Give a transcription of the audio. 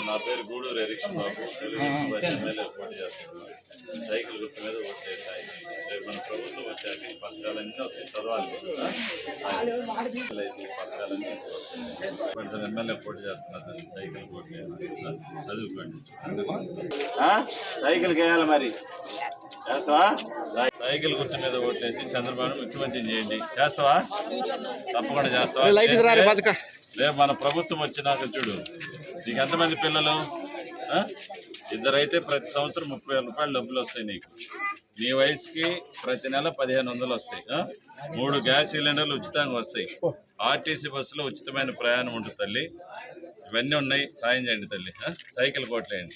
నా పేరు Guduru Erikan Babu party MLA పోటీ చేస్తున్నాను సైకిల్ గుర్తు మీద ఓటు చేశాయి రేపు మన ప్రభుత్వం వచ్చాక ఈ పథకాలన్నీ వస్తాయి చదవాలి అయితే ఈ పథకాలన్నీ వస్తాయి ఎమ్మెల్యే పోటీ చేస్తున్నారు సైకిల్ పోటీ. చదువుకోండి. ఆ? సైకిల్కి వేయాలి మరి. చేస్తావా? సైకిల్ గుర్తు మీద ఓట్లేసి చంద్రబాబు ముఖ్యమంత్రి చేయండి. చేస్తావా? తప్పకుండా చేస్తావా? చేస్తే రేపు మన ప్రభుత్వం వచ్చినాక చూడు. నీకు ఎంతమంది పిల్లలు? ఇద్దరైతే ప్రతి సంవత్సరం ముప్పై వేల రూపాయలు డబ్బులు వస్తాయి నీకు. నీ వయసుకి ప్రతి నెల పదిహేను వందలు వస్తాయి. మూడు గ్యాస్ సిలిండర్లు ఉచితంగా వస్తాయి. ఆర్టీసీ బస్సులో ఉచితమైన ప్రయాణం ఉంటుంది తల్లి. ఇవన్నీ ఉన్నాయి. సాయం చేయండి తల్లి. సైకిల్ కొట్టేయండి